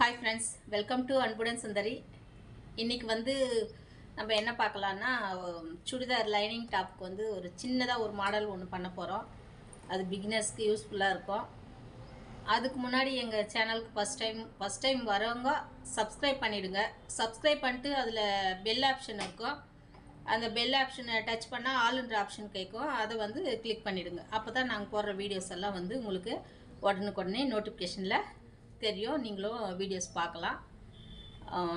Hi friends welcome to அன்புடன் சுந்தரி இன்றைக்கி வந்து நம்ம என்ன பார்க்கலான்னா சுடிதார் லைனிங் டாப்க்கு வந்து ஒரு சின்னதாக ஒரு மாடல் ஒன்று பண்ண போகிறோம் அது பிகினர்ஸ்க்கு யூஸ்ஃபுல்லாக இருக்கும். அதுக்கு முன்னாடி எங்கள் சேனலுக்கு ஃபஸ்ட் டைம் ஃபஸ்ட் டைம் வரவங்க சப்ஸ்கிரைப் பண்ணிவிடுங்க சப்ஸ்கிரைப் பண்ணிட்டு அதில் பெல் ஆப்ஷன் இருக்கும். அந்த பெல் ஆப்ஷனை டச் பண்ணால் ஆளுன்ற ஆப்ஷன் கேட்கும். அதை வந்து கிளிக் பண்ணிவிடுங்க அப்போ தான் நாங்கள் போடுற வீடியோஸ் எல்லாம் வந்து உங்களுக்கு உடனுக்குடனே நோட்டிஃபிகேஷனில் தெரியும். நீங்களும் வீடியோஸ் பார்க்கலாம்.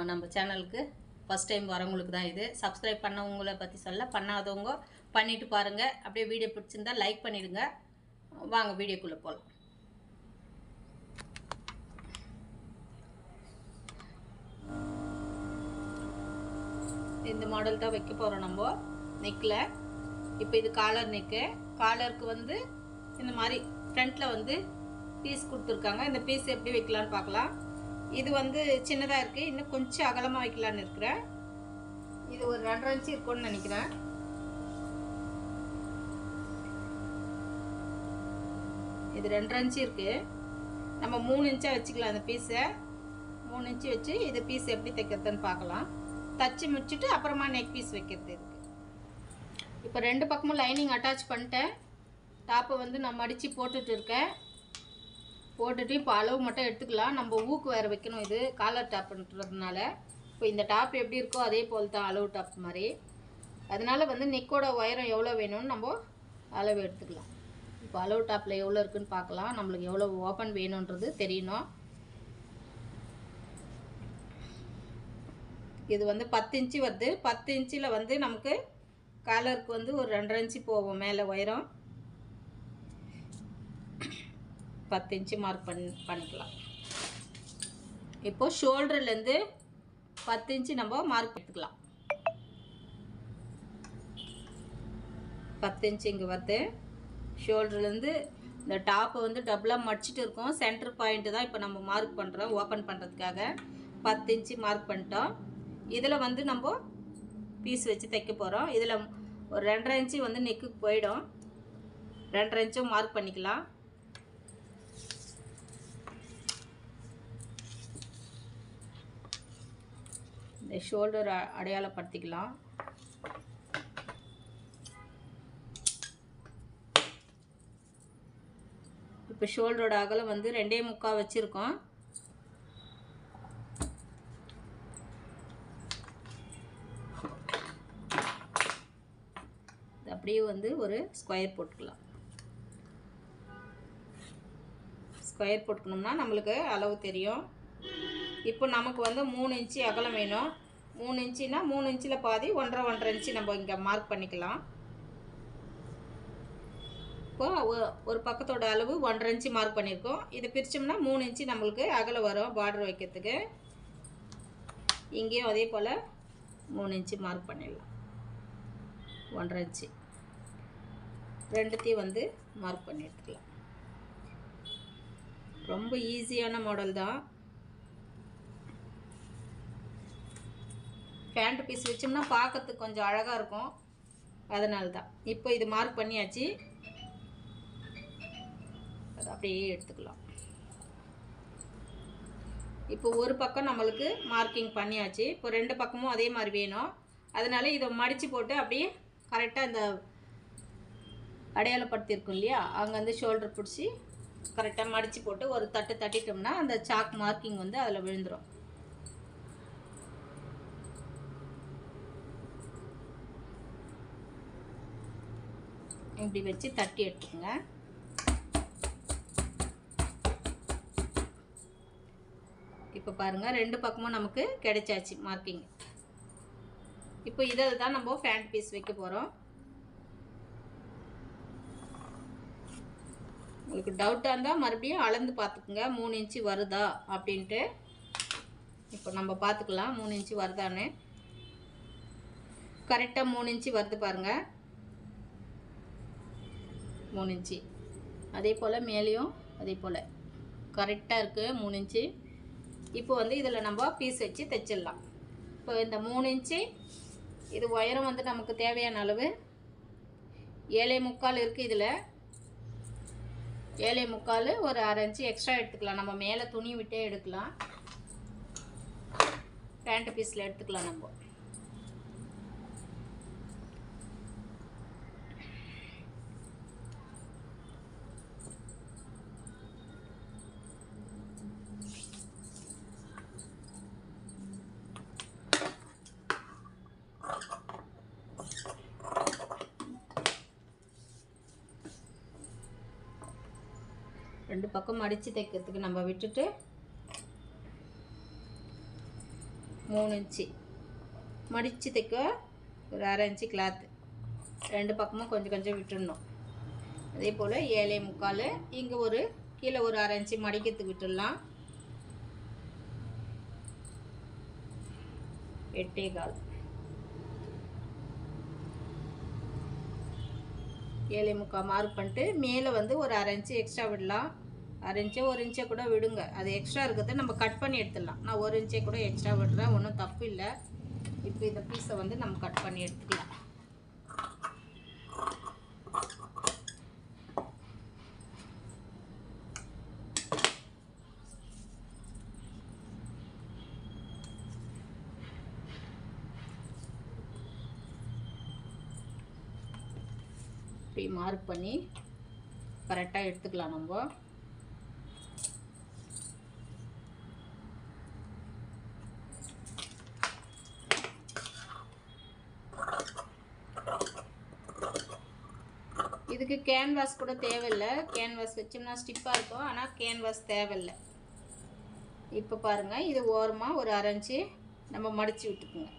நம்ம சேனலுக்கு ஃபஸ்ட் டைம் வரவங்களுக்கு தான் இது. சப்ஸ்கிரைப் பண்ணவங்கள பற்றி சொல்ல பண்ணாதவங்க பண்ணிட்டு பாருங்கள் அப்படியே வீடியோ பிடிச்சிருந்தா லைக் பண்ணிவிடுங்க வாங்க வீடியோக்குள்ளே போகலாம் இந்த மாடல் தான் வைக்க போகிறோம் நம்ம. நெக்கில் இப்போ இது காலர் நெக்கு காலருக்கு வந்து இந்த மாதிரி ஃப்ரண்ட்டில் வந்து பீஸ் கொடுத்துருக்காங்க. இந்த பீஸ் எப்படி வைக்கலான்னு பார்க்கலாம். இது வந்து சின்னதாக இருக்குது இன்னும் கொஞ்சம் அகலமாக வைக்கலான்னு இருக்கிறேன். இது ஒரு ரெண்டரை இன்ச்சு இருக்கும்னு நினைக்கிறேன். இது ரெண்டரை இன்ச்சு இருக்குது நம்ம மூணு இன்ச்சாக வச்சுக்கலாம் அந்த பீஸை. மூணு இன்ச்சு வச்சு இது பீஸ் எப்படி தைக்கிறதுன்னு பார்க்கலாம். தச்சு முடிச்சுட்டு அப்புறமா நெக் பீஸ் வைக்கிறது இருக்குது இப்போ ரெண்டு பக்கமும் லைனிங் அட்டாச் பண்ணிட்டேன். டாப்பை வந்து நான் மடித்து போட்டுட்டு இருக்கேன். போட்டுட்டு இப்போ அளவு மட்டும் எடுத்துக்கலாம். நம்ம ஊக்கு வேறு வைக்கணும் இது காலர் டாப்ன்றதுனால இப்போ இந்த டாப் எப்படி இருக்கோ அதே போல் தான் அளவு டாப் மாதிரி. அதனால் வந்து நெக்கோட உயரம் எவ்வளோ வேணும்னு நம்ம அளவு எடுத்துக்கலாம். இப்போ அளவு டாப்பில் எவ்வளோ இருக்குன்னு பார்க்கலாம். நம்மளுக்கு எவ்வளோ ஓப்பன் வேணுன்றது தெரியணும். இது வந்து பத்து இன்ச்சு வருது. பத்து இன்ச்சில் வந்து நமக்கு காலருக்கு வந்து ஒரு ரெண்டரை இன்ச்சு போகும் மேலே உயரம். பத்து இன்ச்சு மார்க் பண் பண்ணிக்கலாம். இப்போது ஷோல்டர்லேருந்து பத்து இன்ச்சு நம்ம மார்க் எடுத்துக்கலாம். பத்து இன்ச்சு இங்கே வருது ஷோல்டர்லேருந்து இந்த டாப்பை வந்து டபுளாக மடிச்சிட்டு இருக்கோம். சென்டர் பாயிண்ட்டு தான் இப்போ நம்ம மார்க் பண்ணுறோம் ஓப்பன் பண்ணுறதுக்காக பத்து இன்ச்சு மார்க் பண்ணிட்டோம். இதில் வந்து நம்ம பீஸ் வச்சு தைக்க போகிறோம் இதில் ஒரு ரெண்டரை இன்ச்சு வந்து நெக்குக்கு போயிடும். ரெண்டரை இன்ச்சும் மார்க் பண்ணிக்கலாம். இந்த ஷோல்டர் அடையாளப்படுத்திக்கலாம். இப்போ ஷோல்டரோட அகலம் வந்து ரெண்டே முக்கால் வச்சுருக்கோம். அப்படியே வந்து ஒரு ஸ்கொயர் போட்டுக்கலாம். ஸ்கொயர் போட்டுக்கணும்னா நம்மளுக்கு அளவு தெரியும். இப்போ நமக்கு வந்து மூணு இன்ச்சு அகலம் வேணும். மூணு இன்ச்சுனா மூணு இன்ச்சில் பாதி ஒன்றரை ஒன்றரை இன்ச்சு நம்ம இங்கே மார்க் பண்ணிக்கலாம். இப்போது ஒரு பக்கத்தோட அளவு ஒன்றரை இன்ச்சு மார்க் பண்ணியிருக்கோம் இதை பிரித்தோம்னா மூணு இன்ச்சு நம்மளுக்கு அகல வரும் பார்டர் வைக்கிறதுக்கு. இங்கேயும் அதே போல் மூணு இன்ச்சு மார்க் பண்ணிடலாம். ஒன்றரை இன்ச்சு. ரெண்டுத்தையும் வந்து மார்க் பண்ணி எடுத்துக்கலாம் ரொம்ப ஈஸியான மாடல் தான். ஃபேண்ட் பீஸ் வச்சோம்னா பார்க்கறதுக்கு கொஞ்சம் அழகாக இருக்கும். அதனால தான் இப்போ இது மார்க் பண்ணியாச்சு. அப்படியே எடுத்துக்கலாம். இப்போ ஒரு பக்கம் நம்மளுக்கு மார்க்கிங் பண்ணியாச்சு. இப்போ ரெண்டு பக்கமும் அதே மாதிரி வேணும். அதனால இதை மடித்து போட்டு அப்படியே கரெக்டாக இந்த அடையாளப்படுத்தியிருக்கோம் இல்லையா? அங்கே வந்து ஷோல்டர் பிடிச்சி கரெக்டாக மடித்து போட்டு ஒரு தட்டு தட்டிட்டோம்னா அந்த சாக் மார்க்கிங் வந்து அதில் விழுந்துடும் இப்படி வச்சு தட்டி எடுத்துக்கோங்க. இப்போ பாருங்கள் ரெண்டு பக்கமும் நமக்கு கிடைச்சாச்சு மார்க்கிங் இப்போ இதில் தான் நம்ம ஃபேண்ட் பீஸ் வைக்க போகிறோம் உங்களுக்கு டவுட்டாக இருந்தால் மறுபடியும் அளந்து பார்த்துக்குங்க. மூணு இன்ச்சு வருதா அப்படின்ட்டு. இப்போ நம்ம பார்த்துக்கலாம் மூணு இன்ச்சு வருதான்னு. கரெக்டாக மூணு இன்ச்சு வருது பாருங்கள் மூணு இன்ச்சு. அதே போல் மேலேயும் அதே போல். கரெக்டாக இருக்குது மூணு இன்ச்சு. இப்போ வந்து இதில் நம்ம பீஸ் வச்சு தைச்சிடலாம். இப்போ இந்த மூணு இன்ச்சு இது உயரம் வந்து நமக்கு தேவையான அளவு. ஏழை முக்கால் இருக்குது இதில். ஏழை முக்கால் ஒரு அரை இன்ச்சு எக்ஸ்ட்ரா எடுத்துக்கலாம். நம்ம மேலே துணி விட்டே எடுக்கலாம். பேண்ட் பீஸில் எடுத்துக்கலாம் நம்ம. ரெண்டு பக்கம் மடித்து தைக்கிறதுக்கு நம்ம விட்டுட்டு மூணு இன்ச்சு. மடித்து தைக்க ஒரு அரை இன்ச்சு கிளாத்து ரெண்டு பக்கமும் கொஞ்சம் கொஞ்சம் விட்டுடணும் அதே போல் ஏழை முக்கால். இங்கே ஒரு கீழே ஒரு அரை இன்ச்சு மடிக்கிறதுக்கு விட்டுடலாம். எட்டே கால். ஏழை முக்கால் மார்க் பண்ணிட்டு மேலே வந்து ஒரு அரை இன்ச்சு எக்ஸ்ட்ரா விடலாம். அரை இன்ச்சே ஒரு இன்ச்சே கூட விடுங்க. அது எக்ஸ்ட்ரா இருக்கிறத நம்ம கட் பண்ணி எடுத்துடலாம். நான் ஒரு இன்ச்சே கூட எக்ஸ்ட்ரா விடுறேன். ஒன்றும் தப்பு இல்லை. இப்போ இந்த பீஸை வந்து நம்ம கட் பண்ணி எடுத்துக்கலாம். இப்படி மார்க் பண்ணி கரெக்டாக எடுத்துக்கலாம் நம்ம இதுக்கு கேன்வாஸ் கூட தேவையில்லை. கேன்வாஸ் வச்சோம்னா ஸ்டிப்பாக இருக்கும். ஆனால் கேன்வாஸ் தேவையில்லை. இப்போ பாருங்கள் இது ஓரமாக ஒரு அரைஞ்சி நம்ம மடித்து விட்டுக்குங்க.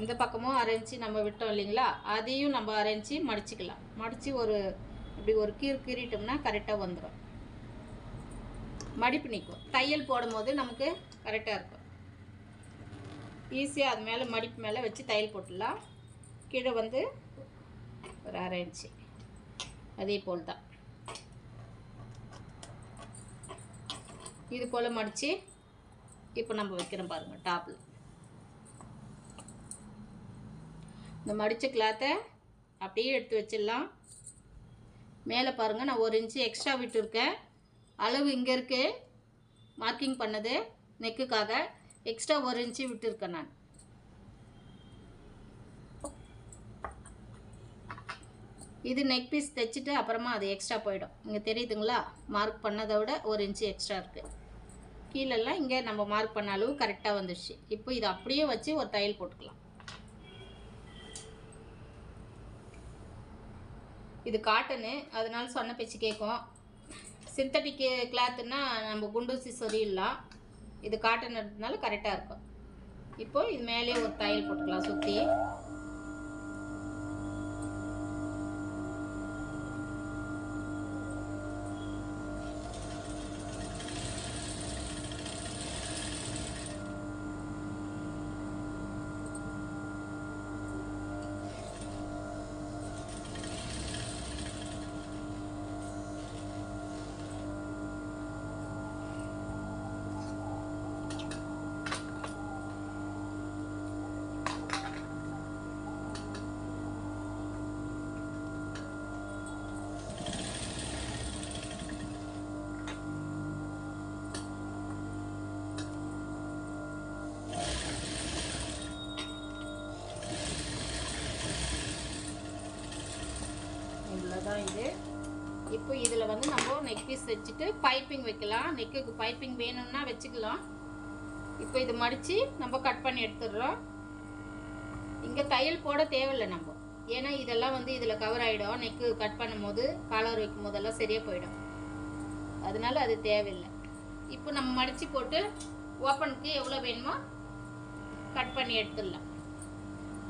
இந்த பக்கமும் அரைஞ்சி நம்ம விட்டோம் இல்லைங்களா? அதையும் நம்ம அரைஞ்சி மடிச்சுக்கலாம். மடித்து ஒரு இப்படி ஒரு கீர் கீறிட்டோம்னா கரெக்டாக வந்துடும் மடிப்பு நிற்கும். தையல் போடும்போது நமக்கு கரெக்டாக இருக்கும். ஈஸியாக அது மேலே மடிப்பு மேலே வச்சு தையல் போட்டுடலாம். கீழே வந்து ஒரு அரை இன்ச்சு. அதே போல் தான். இது போல் மடித்து இப்போ நம்ம வைக்கிறோம் பாருங்கள் டாப்பில் இந்த மடித்த கிளாத்தை அப்படியே எடுத்து வச்சிடலாம். மேலே பாருங்கள் நான் ஒரு இன்ச்சு எக்ஸ்ட்ரா விட்டுருக்கேன். அளவு இங்கே இருக்குது மார்க்கிங் பண்ணது நெக்குக்காக எக்ஸ்ட்ரா ஒரு இன்ச்சு விட்டுருக்கேன் நான். இது நெக் பீஸ் தைச்சிட்டு அப்புறமா அது எக்ஸ்ட்ரா போயிடும். இங்கே தெரியுதுங்களா? மார்க் பண்ணதை விட ஒரு இன்ச்சு எக்ஸ்ட்ரா இருக்குது கீழெல்லாம் இங்கே நம்ம மார்க் பண்ண அளவு கரெக்டாக வந்துடுச்சு இப்போ இதை அப்படியே வச்சு ஒரு தையல் போட்டுக்கலாம். இது காட்டனு அதனால சொன்ன பேச்சு கேட்கும். சிந்தட்டிக் கிளாத்துன்னா நம்ம குண்டூசி சொரியிடலாம். இது காட்டன் எடுத்ததுனால கரெக்டாக இருக்கும். இப்போ இது மேலே ஒரு தையல் போட்டுக்கலாம் சுற்றி இப்போ இதில் வந்து நம்ம நெக் பீஸ் வச்சுட்டு பைப்பிங் வைக்கலாம். நெக்குக்கு பைப்பிங் வேணும்னா வச்சுக்கலாம். இப்போ இது மடித்து நம்ம கட் பண்ணி எடுத்துடுறோம். இங்கே தையல் போட தேவையில்லை நம்ம. ஏன்னா இதெல்லாம் வந்து இதில் கவர் ஆகிடும் நெக்கு கட் பண்ணும்போது காலர் வைக்கும் போதெல்லாம் சரியாக போயிடும். அதனால அது தேவையில்லை. இப்போ நம்ம மடித்து போட்டு ஓப்பனுக்கு எவ்வளோ வேணுமோ கட் பண்ணி எடுத்துடலாம்.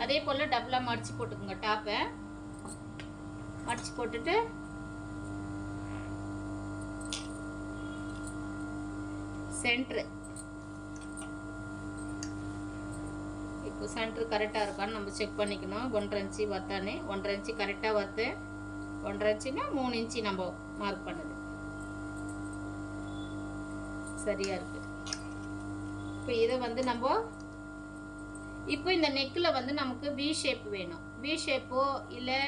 அதே போல் டபுளாக மடித்து போட்டுக்கோங்க டாப்பை மடித்து போட்டுட்டு சென்ட்ரு இப்போ சென்ட்ரு கரெக்டாக இருக்கான்னு நம்ம செக் பண்ணிக்கணும். ஒன்றரை இன்ச்சு வத்தானே ஒன்றரை இன்ச்சு கரெக்டாக வத்து ஒன்றரை இன்ச்சுனா மூணு இன்ச்சு நம்ம மார்க் பண்ணுது. சரியாக இருக்கு. இப்போ இதை வந்து நம்ம இப்போ இந்த நெக்கில் வந்து நமக்கு வி ஷேப் வேணும். வி ஷேப்போ இல்லை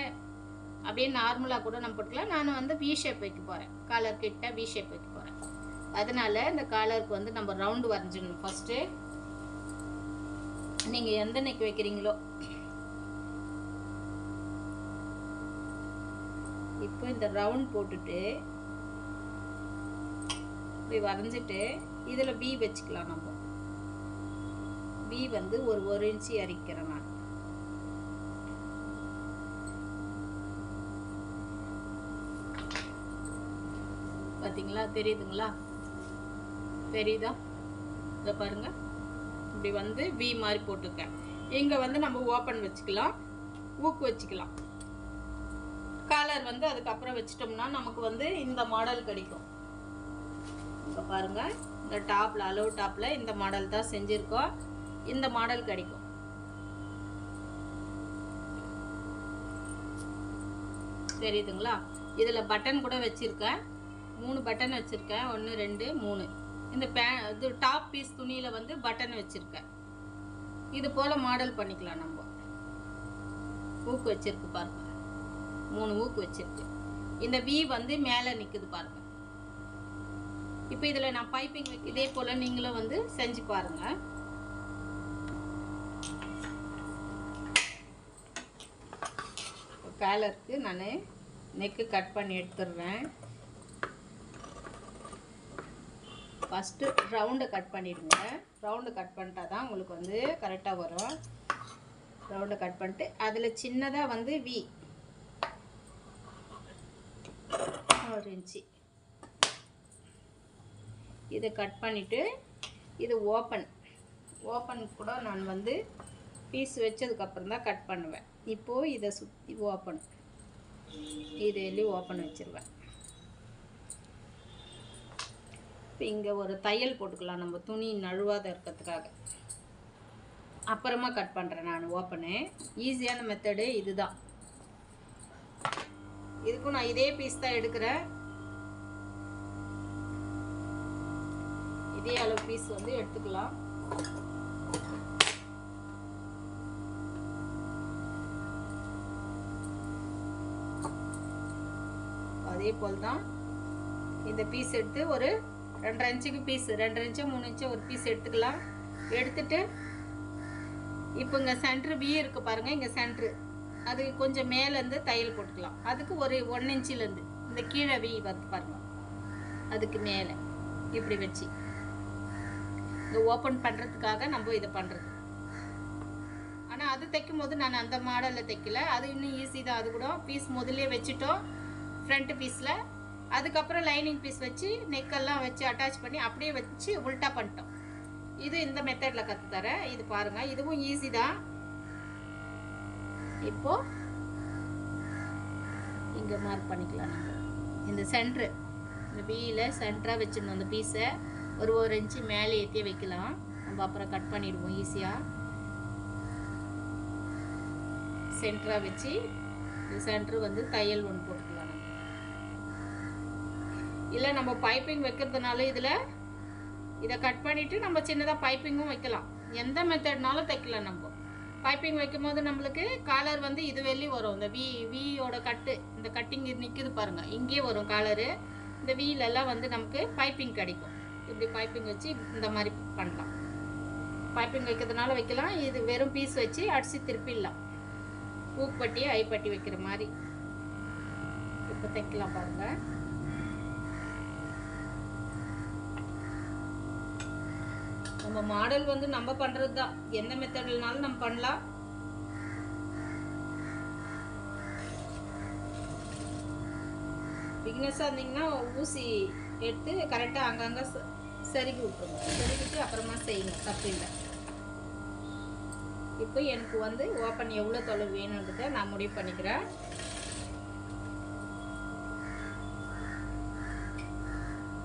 அப்படியே நார்மலாக கூட நம்ம போட்டுக்கலாம். நான் வந்து வி ஷேப் வைக்க போகிறேன் காலர் கிட்ட வி ஷேப் வைக்க அதனால இந்த காலருக்கு வந்து நம்ம ரவுண்டு வரைஞ்சிடணும். ஃபஸ்ட்டு நீங்கள் எந்த நெக் வைக்கிறீங்களோ இப்போ இந்த ரவுண்ட் போட்டுட்டு இப்படி வரைஞ்சிட்டு இதில் பி வச்சுக்கலாம் நம்ம. பி வந்து ஒரு ஒரு இன்ச்சு அரிக்கிறேன் நான் பார்த்தீங்களா தெரியுதுங்களா? தெரியுதா? இதை பாருங்க. இப்படி வந்து வி மாதிரி போட்டுருக்கேன். இங்கே வந்து நம்ம ஓப்பன் வச்சுக்கலாம். ஊக்கு வச்சுக்கலாம். காலர் வந்து அதுக்கப்புறம் வச்சிட்டோம்னா நமக்கு வந்து இந்த மாடல் கிடைக்கும். இப்போ பாருங்க. இந்த டாப்பில் அலோ டாப்பில் இந்த மாடல் தான் செஞ்சுருக்கோம். இந்த மாடல் கிடைக்கும். தெரியுதுங்களா? இதில் பட்டன் கூட வச்சுருக்கேன். மூணு பட்டன் வச்சுருக்கேன். ஒன்று ரெண்டு மூணு. இந்த பே இது டாப் பீஸ் துணியில் வந்து பட்டன் வச்சுருக்கேன் இது போல் மாடல் பண்ணிக்கலாம் நம்ம. ஊக்கு வச்சிருக்கு பாருங்க. மூணு ஊக்கு வச்சுருக்கு. இந்த வி வந்து மேலே நிற்குது பாருங்க. இப்போ இதில் நான் பைப்பிங் இதே போல் நீங்களும் வந்து செஞ்சு பாருங்கள் காலருக்கு நான் நெக்கு கட் பண்ணி எடுத்துடுறேன். ஃபஸ்ட்டு ரவுண்டை கட் பண்ணிடுங்க. ரவுண்டு கட் பண்ணிட்டா தான் உங்களுக்கு வந்து கரெக்டாக வரும். ரவுண்டை கட் பண்ணிட்டு அதில் சின்னதாக வந்து வி ஒரு இன்ச்சு. இதை கட் பண்ணிவிட்டு இது ஓப்பன் ஓப்பன் கூட நான் வந்து பீஸ் வச்சதுக்கப்புறம் தான் கட் பண்ணுவேன். இப்போது இதை சுற்றி ஓப்பன் இது எல்லாம் ஓப்பன் வச்சிருவேன். இப்போ இங்கே ஒரு தையல் போட்டுக்கலாம். நம்ம துணி நழுவாத இருக்கிறதுக்காக. அப்புறமா கட் பண்ணுறேன் நான். ஓப்பனு ஈஸியான மெத்தடு இதுதான். இதுக்கும் நான் இதே பீஸ் தான் எடுக்கிறேன். இதே அளவு பீஸ் வந்து எடுத்துக்கலாம். அதே போல் தான் இந்த பீஸ் எடுத்து ஒரு ரெண்டரை இன்ச்சுக்கு பீஸ் ரெண்டரை இன்ச்சு மூணு இன்ச்சு ஒரு பீஸ் எடுத்துக்கலாம். எடுத்துட்டு இப்போ இங்கே சென்ட்ரு வி இருக்குது பாருங்கள் இங்கே சென்ட்ரு அது கொஞ்சம் மேலேருந்து தையல் போட்டுக்கலாம். அதுக்கு ஒரு ஒன் இன்ச்சிலேருந்து. இந்த கீழே வி வந்து பாருங்கள் அதுக்கு மேலே. இப்படி வச்சு. இந்த ஓப்பன் பண்ணுறதுக்காக நம்ம இதை பண்ணுறது ஆனால் அது தைக்கும் போது நான் அந்த மாடலில் தைக்கல. அது இன்னும் ஈஸி தான். அது கூட பீஸ் முதல்ல வச்சுட்டோம். ஃப்ரண்ட் பீஸில் அதுக்கப்புறம் லைனிங் பீஸ் வச்சு நெக்கெல்லாம் வச்சு அட்டாச் பண்ணி அப்படியே வச்சு உல்ட்டா பண்ணிட்டோம். இது இந்த மெத்தடில் கற்றுத்தரேன் இது பாருங்கள் இதுவும் ஈஸி தான். இப்போது இங்கே மார்க் பண்ணிக்கலாம் நம்ம. இந்த சென்ட்ரு இந்த பியில் சென்டராக வச்சிடணும் அந்த பீஸை ஒரு ஒரு இன்ச்சு மேலே ஏற்றி வைக்கலாம். நம்ம அப்புறம் கட் பண்ணிடுவோம் ஈஸியாக சென்டராக வச்சு இந்த சென்ட்ரு வந்து தையல் ஒன்று இல்லை நம்ம பைப்பிங் வைக்கிறதுனால இதில் இதை கட் பண்ணிவிட்டு நம்ம சின்னதாக பைப்பிங்கும் வைக்கலாம். எந்த மெத்தட்னாலும் தைக்கலாம் நம்ம. பைப்பிங் வைக்கும் போது நம்மளுக்கு காலர் வந்து இது வெளியே வரும். இந்த வி வியோட கட்டு இந்த கட்டிங் நிற்கிது பாருங்கள் இங்கேயே வரும் காலரு இந்த வீலெல்லாம் வந்து நமக்கு பைப்பிங் கிடைக்கும். இப்படி பைப்பிங் வச்சு இந்த மாதிரி பண்ணலாம். பைப்பிங் வைக்கிறதுனால வைக்கலாம். இது வெறும் பீஸ் வச்சு அடித்து திருப்பிடலாம். பூப்பட்டி ஐப்பட்டி வைக்கிற மாதிரி. இப்போ தைக்கலாம் பாருங்கள் நம்ம மாடல் வந்து நம்ம பண்றது தான் எந்த மெத்தட்லனாலும் நம்ம பண்ணலாம். பிக்னஸாக இருந்தீங்கன்னா ஊசி எடுத்து கரெக்டாக அங்கங்கே ச- செருகி விட்டுருங்க. செருகிட்டு அப்புறமா செய்யுங்க. தப்பு இல்லை. இப்போ எனக்கு வந்து ஓப்பன் எவ்வளோ தொலைவு வேணுன்றத நான் முடிவு பண்ணிக்கிறேன்.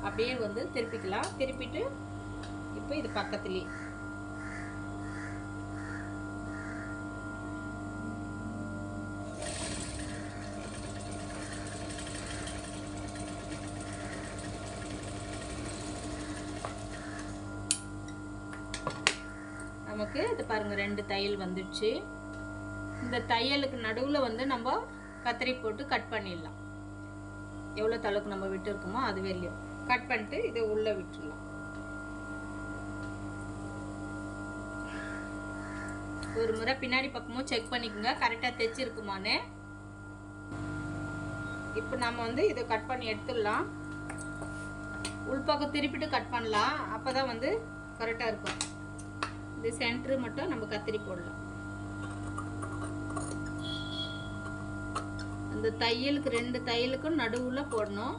அப்படியே வந்து திருப்பிக்கலாம். திருப்பிட்டு இது பக்கத்துலேயே நமக்கு இது பாருங்க ரெண்டு தையல் வந்துடுச்சு. இந்த தையலுக்கு நடுவில் வந்து நம்ம கத்திரி போட்டு கட் பண்ணிடலாம். எவ்வளோ தளவுக்கு நம்ம விட்டு இருக்கோமோ அது வெளியும் கட் பண்ணிட்டு இதை உள்ளே விட்டுடலாம். ஒரு முறை பின்னாடி பக்கமும் செக் பண்ணிக்கோங்க. கரெக்டாக தைச்சிருக்குமான்னு இப்போ நம்ம வந்து இதை கட் பண்ணி எடுத்துடலாம். உள்பக்கம் திருப்பிட்டு கட் பண்ணலாம். அப்போ தான் வந்து கரெக்டாக இருக்கும். இது சென்ட்ரு மட்டும் நம்ம கத்திரி போடலாம். அந்த தையலுக்கு ரெண்டு தையலுக்கும் நடுவில் போடணும்.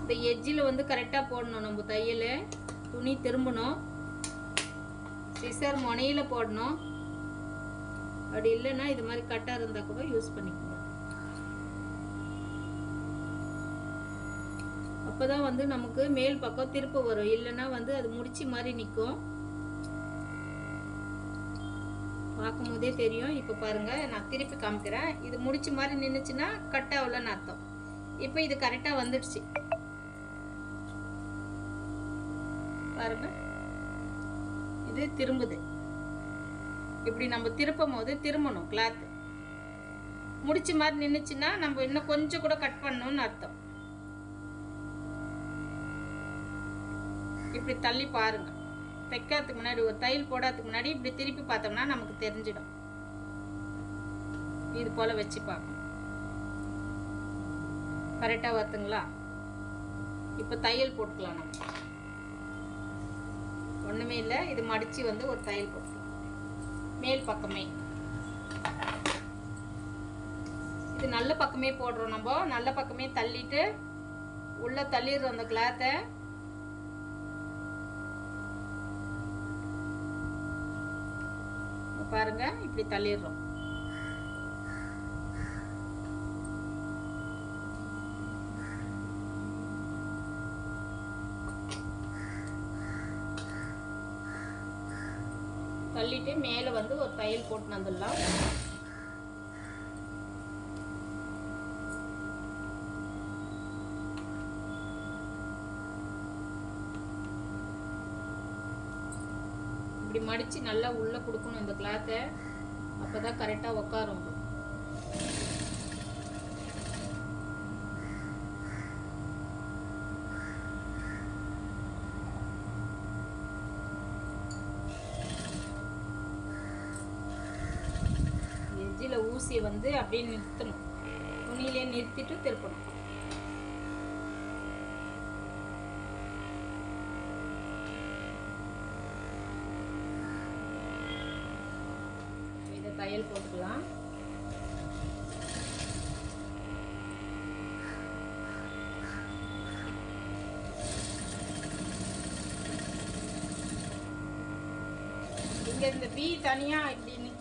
இந்த எஜ்ஜில் வந்து கரெக்டாக போடணும் நம்ம தையல். துணி திரும்பணும். சிசர் முனையில் போடணும். அப்படி இல்லைன்னா இது மாதிரி கட்டாக இருந்தால் கூட யூஸ் பண்ணிக்கோங்க. அப்போ தான் வந்து நமக்கு மேல் பக்கம் திருப்ப வரும். இல்லைன்னா வந்து அது முடிச்சு மாதிரி நிற்கும் பார்க்கும் போதே தெரியும். இப்போ பாருங்க நான் திருப்பி காமிக்கிறேன். இது முடிச்ச மாதிரி நின்றுச்சுன்னா கட் ஆகலன்னு அர்த்தம். இப்போ இது கரெக்டாக வந்துடுச்சு. பாருங்க. இது திரும்புது. இப்படி நம்ம திருப்பும் போது திரும்பணும் கிளாத்து முடிச்ச மாதிரி நின்றுச்சுன்னா நம்ம இன்னும் கொஞ்சம் கூட கட் பண்ணணும்னு அர்த்தம். இப்படி தள்ளி பாருங்க. தைக்கிறதுக்கு முன்னாடி ஒரு தையல் போடாததுக்கு முன்னாடி இப்படி திருப்பி பார்த்தோம்னா நமக்கு தெரிஞ்சிடும். இது போல வச்சு பார்க்கணும். கரெக்டாக வருதுங்களா? இப்போ தையல் போட்டுக்கலாம் நம்ம. ஒன்றுமே இல்லை இது மடித்து வந்து ஒரு தையல் போட்டு மேல் பக்கமே. இது நல்ல பக்கமே போடுறோம் நம்ம. நல்ல பக்கமே தள்ளிட்டு உள்ள தள்ளிடுறோம் அந்த கிளாத்தை பாருங்க இப்படி தள்ளிடுறோம். தள்ளிட்டு மேல தையல் போட்டு வந்துடலாம் இப்படி மடித்து நல்லா உள்ளே கொடுக்கணும் இந்த கிளாத்தை அப்போ தான் கரெக்டாக ஊசியை வந்து அப்படியே நிறுத்தணும். துணியிலே நிறுத்திட்டு திருப்பணும்.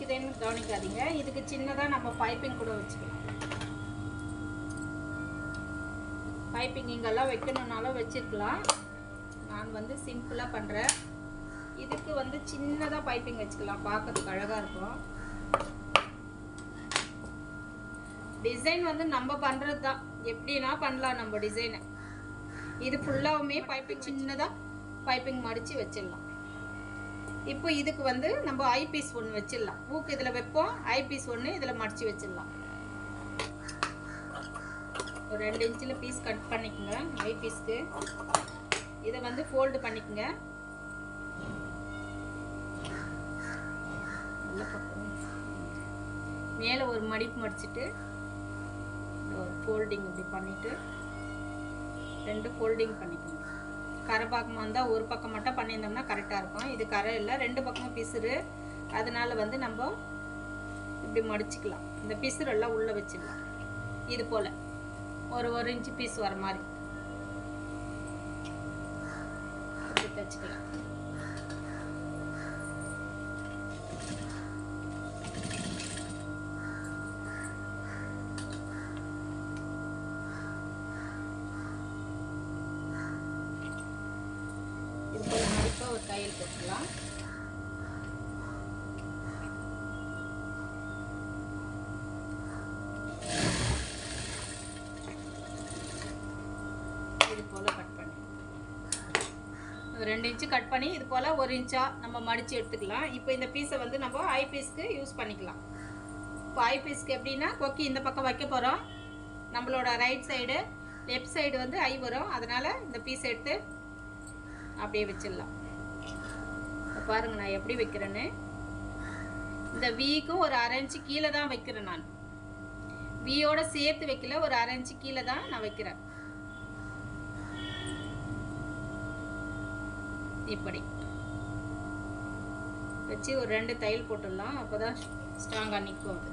இருக்குதுன்னு கவனிக்காதீங்க. இதுக்கு சின்னதாக நம்ம பைப்பிங் கூட வச்சுக்கலாம். பைப்பிங் இங்கெல்லாம் வைக்கணுன்னாலும் வச்சிருக்கலாம் நான் வந்து சிம்பிளாக பண்ணுறேன் இதுக்கு வந்து சின்னதாக பைப்பிங் வச்சுக்கலாம். பார்க்கறதுக்கு அழகாக இருக்கும். டிசைன் வந்து நம்ம பண்ணுறது தான். எப்படின்னா பண்ணலாம் நம்ம டிசைனை இது ஃபுல்லாகவுமே பைப்பிங் சின்னதாக பைப்பிங் மடித்து வச்சிடலாம். இப்போ இதுக்கு வந்து நம்ம ஐ பீஸ் ஒன்று வச்சிடலாம். ஊக்கு இதில் வைப்போம் ஐ பீஸ் ஒன்று இதில் மடித்து வச்சிடலாம். ஒரு ரெண்டு இன்ச்சில் பீஸ் கட் பண்ணிக்கோங்க ஐ பீஸ்க்கு இதை வந்து ஃபோல்டு பண்ணிக்கோங்க. மேலே ஒரு மடிப்பு மடிச்சிட்டு ஒரு ஃபோல்டிங் இப்படி பண்ணிவிட்டு ரெண்டு ஃபோல்டிங் பண்ணிக்கோங்க. கரை பக்கமாக இருந்தால் ஒரு பக்கம் மட்டும் பண்ணியிருந்தோம்னா கரெக்டாக இருக்கும். இது கரை இல்லை ரெண்டு பக்கமும் பிசுறு. அதனால் வந்து நம்ம இப்படி மடிச்சுக்கலாம். இந்த பிசுறு எல்லாம் உள்ளே வச்சிடலாம். இது போல். ஒரு ஒரு இன்ச்சு பீஸ் வர மாதிரி. இப்படி தைச்சிக்கலாம் மடிப்பாக போட்டுக்கலாம் இது போல் கட் பண்ணி. ரெண்டு இன்ச்சு கட் பண்ணி இது போல் ஒரு இன்ச்சா நம்ம மடித்து எடுத்துக்கலாம். இப்போ இந்த பீஸை வந்து நம்ம ஐ பீஸ்க்கு யூஸ் பண்ணிக்கலாம். இப்போ ஐ பீஸ்க்கு எப்படின்னா கொக்கி இந்த பக்கம் வைக்க போகிறோம் நம்மளோட ரைட் சைடு லெஃப்ட் சைடு வந்து ஐ வரும். அதனால் இந்த பீஸ் எடுத்து அப்படியே வச்சிடலாம். பாருங்க நான் எப்படி வைக்கிறேன்னு. இந்த வீக்கும் ஒரு அரைஞ்சு கீழே தான் வைக்கிறேன் நான். வீயோட சேர்த்து வைக்கல ஒரு அரைஞ்சு கீழே தான் நான் வைக்கிறேன். இப்படி. வச்சு ஒரு ரெண்டு தையல் போட்டுடலாம் அப்போதான் ஸ்ட்ராங்காக நிற்கும் அது.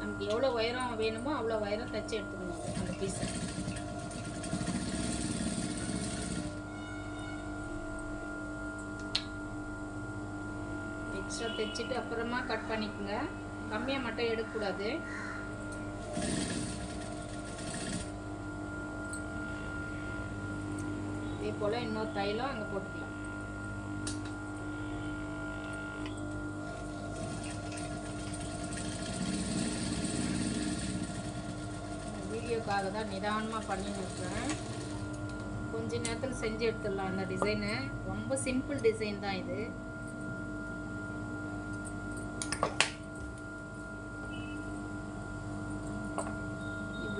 நமக்கு எவ்வளோ உயரம் வேணுமோ அவ்வளோ உயரம் தச்சு எடுத்துக்கணும் அந்த பீஸை எக்ஸ்ட்ரா தைச்சிட்டு அப்புறமா கட் பண்ணிக்கோங்க. கம்மியாக மட்டும் எடுக்கக்கூடாது. இதே போல் இன்னொரு தைலம் அங்கே போட்டுக்கலாம். வீடியோக்காக தான் நிதானமாக பண்ணின்னு இருக்கிறேன். கொஞ்ச நேரத்தில் செஞ்சு எடுத்துடலாம் அந்த டிசைனு ரொம்ப சிம்பிள் டிசைன் தான் இது.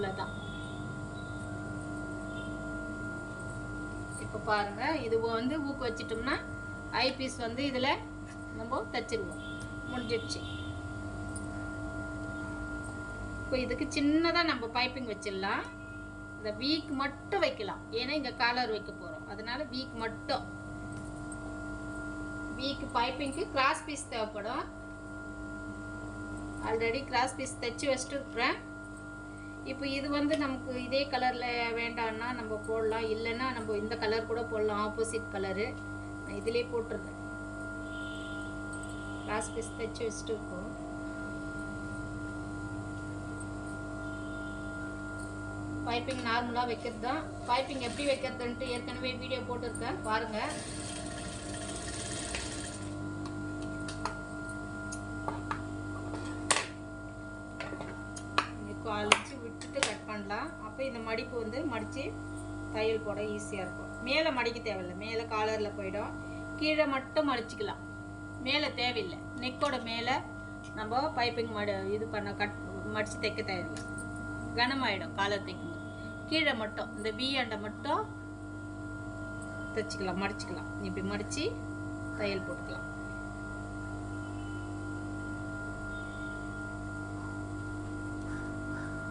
அவ்வளோதான் இப்போ பாருங்க இது வந்து ஊக்கு வச்சிட்டோம்னா ஐ பீஸ் வந்து இதில் நம்ம தச்சிருவோம். முடிஞ்சிடுச்சு. இப்போ இதுக்கு சின்னதாக நம்ம பைப்பிங் வச்சிடலாம். இந்த வீக் மட்டும் வைக்கலாம். ஏன்னா இங்கே காலர் வைக்க போகிறோம் அதனால வீக் மட்டும். வீக் பைப்பிங்க்கு கிராஸ் பீஸ் தேவைப்படும். ஆல்ரெடி கிராஸ் பீஸ் தைச்சி வச்சுட்டு இருக்கிறேன் இப்போ இது வந்து நமக்கு இதே கலரில் வேண்டாம்னா நம்ம போடலாம். இல்லைன்னா நம்ம இந்த கலர் கூட போடலாம். ஆப்போசிட் கலரு நான் இதிலே போட்டிருக்கேன். கிராஸ் பீஸ் தைச்சி வச்சுட்டு இருக்கோம். பைப்பிங் நார்மலாக வைக்கிறது தான் பைப்பிங் எப்படி வைக்கிறதுன்ட்டு ஏற்கனவே வீடியோ போட்டிருக்கேன். பாருங்கள் பண்ணலாம். அப்போ இந்த மடிப்பு வந்து மடித்து தையல் போட ஈஸியாக இருக்கும். மேலே மடிக்க தேவையில்லை. மேலே காலரில் போயிடும். கீழே மட்டும் மடிச்சிக்கலாம். மேலே தேவையில்லை. நெக்கோட மேலே நம்ம பைப்பிங் மடி இது பண்ண கட் மடித்து தைக்க தேவையில்லை. கனமாயிடும் காலர் தைக்கும் கீழே மட்டும் இந்த வி அண்டை மட்டும் தைச்சிக்கலாம் மடிச்சுக்கலாம். இப்படி மடித்து தையல் போட்டுக்கலாம்.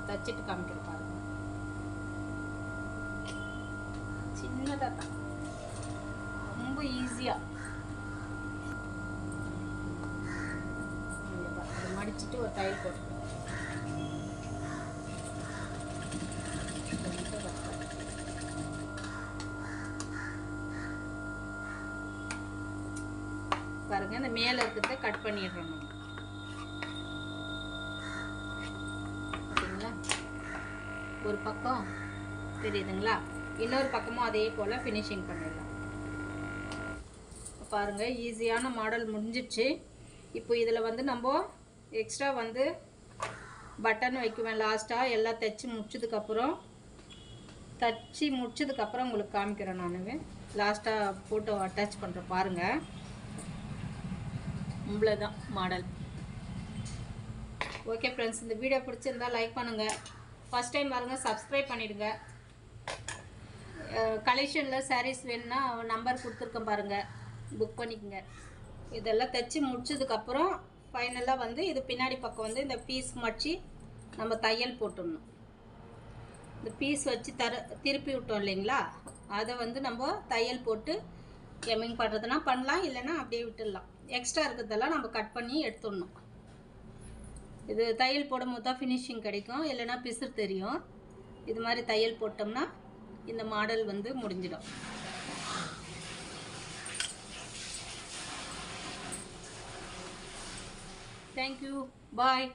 தச்சிட்டு காமிக்கிறப்பா சின்னதாக தான் ரொம்ப ஈஸியாக மடிச்சுட்டு ஒரு தையல் போட்டு பாருங்க இந்த மேலே இருக்கிறத கட் பண்ணிடுறோம் நம்ம. ஒரு பக்கம் தெரியுதுங்களா? இன்னொரு பக்கமும் அதே போல் ஃபினிஷிங் பண்ணிடலாம். பாருங்கள் ஈஸியான மாடல் முடிஞ்சிடுச்சு. இப்போ இதில் வந்து நம்ம எக்ஸ்ட்ரா வந்து பட்டன் வைக்குவேன். லாஸ்ட்டாக எல்லாம் தைச்சி முடிச்சதுக்கப்புறம் தச்சு முடிச்சதுக்கப்புறம் உங்களுக்கு காமிக்கிறேன் நான். லாஸ்ட்டாக ஃபோட்டோ அட்டாச் பண்ணுறேன் பாருங்கள் இவ்வளோதான் மாடல் ஓகே ஃப்ரெண்ட்ஸ் இந்த வீடியோ பிடிச்சிருந்தா லைக் பண்ணுங்கள் ஃபஸ்ட் டைம் பாருங்கள் சப்ஸ்கிரைப் பண்ணிவிடுங்க கலெக்ஷனில் சாரீஸ் வேணும்னா நம்பர் கொடுத்துருக்கேன் பாருங்கள் புக் பண்ணிக்கோங்க. இதெல்லாம் தைச்சி முடிச்சதுக்கப்புறம் ஃபைனலாக வந்து இது பின்னாடி பக்கம் வந்து இந்த பீஸ் மடிச்சு நம்ம தையல் போட்டுடணும். இந்த பீஸ் வச்சு தர திருப்பி விட்டோம் இல்லைங்களா? அதை வந்து நம்ம தையல் போட்டு எம்மிங் பண்ணுறதுனா பண்ணலாம் இல்லைன்னா அப்படியே விட்டுடலாம். எக்ஸ்ட்ரா இருக்கிறதெல்லாம் நம்ம கட் பண்ணி எடுத்துடணும். இது தையல் போடும்போது தான் ஃபினிஷிங் கிடைக்கும். இல்லைன்னா பிசுறு தெரியும். இது மாதிரி தையல் போட்டோம்னா இந்த மாடல் வந்து முடிஞ்சிடும். Thank you bye